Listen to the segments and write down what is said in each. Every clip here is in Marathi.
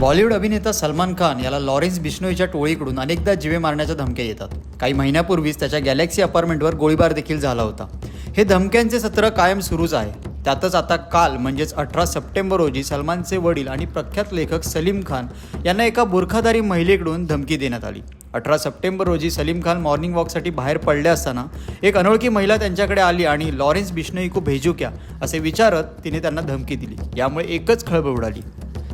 बॉलिवूड अभिनेता सलमान खान याला लॉरेन्स बिश्नोईच्या टोळीकडून अनेकदा जिवे मारण्याच्या धमक्या येतात. काही महिन्यापूर्वीच त्याच्या गॅलेक्सी अपार्टमेंटवर गोळीबार देखील झाला होता. हे धमक्यांचे सत्र कायम सुरूच आहे. त्यातच आता काल म्हणजेच अठरा सप्टेंबर रोजी सलमानचे वडील आणि प्रख्यात लेखक सलीम खान यांना एका बुरखादारी महिलेकडून धमकी देण्यात आली. अठरा सप्टेंबर रोजी सलीम खान मॉर्निंग वॉकसाठी बाहेर पडले असताना एक अनोळखी महिला त्यांच्याकडे आली आणि लॉरेन्स बिश्नोई को भेजू क्या असे विचारत तिने त्यांना धमकी दिली. यामुळे एकच खळबळ उडाली.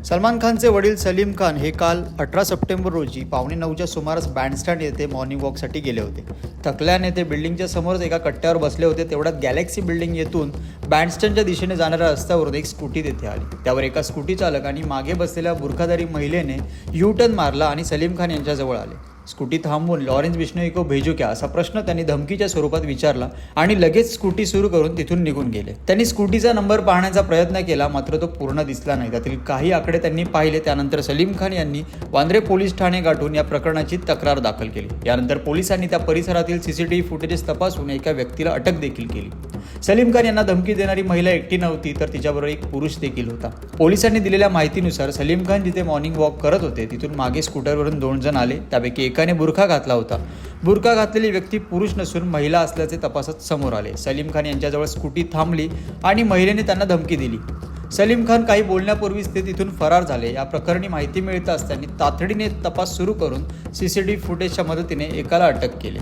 सलमान खानचे वडील सलीम खान हे काल अठरा सप्टेंबर रोजी पावणे नऊच्या सुमारास बँडस्टँड येथे मॉर्निंग वॉकसाठी गेले होते. थकल्याने ते बिल्डिंगच्या समोरच एका कट्ट्यावर बसले होते. तेवढ्यात गॅलेक्सी बिल्डिंग येथून बँडस्टँडच्या दिशेने जाणाऱ्या रस्त्यावरून एक स्कूटी तेथे आली. त्यावर एका स्कूटी चालक आणि मागे बसलेल्या बुरखाधारी महिलेने यू टर्न मारला आणि सलीम खान यांच्याजवळ आले. स्कूटी थांबवून लॉरेन्स बिश्नोई को भेजू क्या असा प्रश्न त्यांनी धमकीच्या स्वरूपात विचारला आणि लगेच स्कूटी सुरू करून तिथून निघून गेले. त्यांनी स्कूटीचा नंबर पाहण्याचा प्रयत्न केला मात्र तो पूर्ण दिसला नाही. त्यातील काही आकडे त्यांनी पाहिले. त्यानंतर सलीम खान यांनी वांद्रे पोलीस ठाणे गाठून या प्रकरणाची तक्रार दाखल केली. यानंतर पोलिसांनी त्या परिसरातील सीसीटीव्ही फुटेजेस तपासून एका व्यक्तीला अटक देखील केली. सलीम खान यांना धमकी देणारी महिला एकटी नव्हती तर तिच्याबरोबर एक पुरुष देखील होता. पोलिसांनी दिलेल्या माहितीनुसार सलीम खान जिथे मॉर्निंग वॉक करत होते तिथून मागे स्कूटरवरून दोन जण आले. त्यापैकी एकाने बुरखा घातला होता. बुरखा घातलेली व्यक्ती पुरुष नसून महिला असल्याचे तपासात समोर आले. सलीम खान यांच्याजवळ स्कूटी थांबली आणि महिलेने त्यांना धमकी दिली. सलीम खान काही बोलण्यापूर्वीच ते तिथून फरार झाले. या प्रकरणी माहिती मिळताच त्यांनी तातडीने तपास सुरू करून सीसीटीव्ही फुटेजच्या मदतीने एकाला अटक केली.